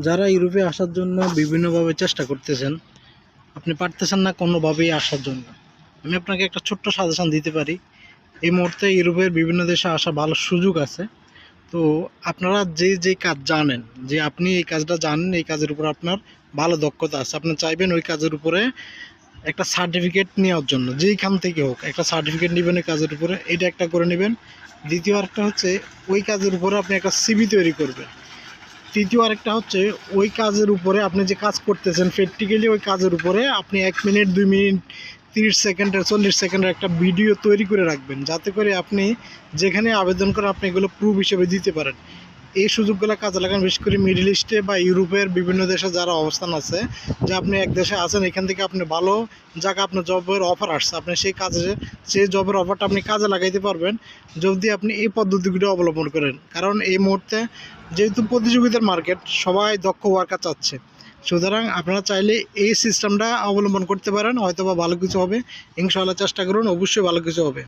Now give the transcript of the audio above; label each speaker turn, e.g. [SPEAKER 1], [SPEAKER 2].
[SPEAKER 1] যারা ইউরোপে আসার জন্য বিভিন্নভাবে চেষ্টা করতেছেন, আপনি পারতেছেন না কোনোভাবেই আসার জন্য। আমি আপনাকে একটা ছোট্ট সাজেশন দিতে পারি। এই মুহূর্তে ইউরোপের বিভিন্ন দেশে আসা ভালো সুযোগ আছে। তো আপনারা যে যে কাজ জানেন, যে আপনি এই কাজটা জানেন, এই কাজের উপর আপনার ভালো দক্ষতা আছে। আপনি চাইবেন ওই কাজের উপরে একটা সার্টিফিকেট নেওয়ার জন্য, যেইখান থেকে হোক একটা সার্টিফিকেট নেবেন ওই কাজের উপরে। এটা একটা করে নেবেন। দ্বিতীয় আরেকটা হচ্ছে, ওই কাজের উপরে আপনি একটা সিবি তৈরি করবেন। তৃতীয় আরেকটা হচ্ছে, ওই কাজের উপরে আপনি যে কাজ করতেছেন প্র্যাকটিক্যালি ওই কাজের উপরে আপনি এক মিনিট, দুই মিনিট, তিরিশ সেকেন্ডের চল্লিশ সেকেন্ডের একটা ভিডিও তৈরি করে রাখবেন। যাতে করে আপনি যেখানে আবেদন করেন, আপনি এগুলো প্রুফ হিসেবে দিতে পারেন। এই সুযোগগুলো কাজে লাগান, বিশেষ করে মিডল ইস্টে বা ইউরোপের বিভিন্ন দেশে যারা অবস্থান আছে, যে আপনি এক দেশে আছেন, এখান থেকে আপনি ভালো জায়গা আপনার জবের অফার আসছে। আপনি সেই কাজে, সেই জবের অফারটা আপনি কাজে লাগাইতে পারবেন যদি আপনি এই পদ্ধতিগুলো অবলম্বন করেন। কারণ এই মুহূর্তে যেহেতু প্রতিযোগিতার মার্কেট সবাই দক্ষ ওয়ার্কার চাচ্ছে। সুতরাং আপনারা চাইলে এই সিস্টেমটা অবলম্বন করতে পারেন হয়তো বা ভালো কিছু হবে। ইনশাআল্লাহ চেষ্টা করুন, অবশ্যই ভালো কিছু হবে।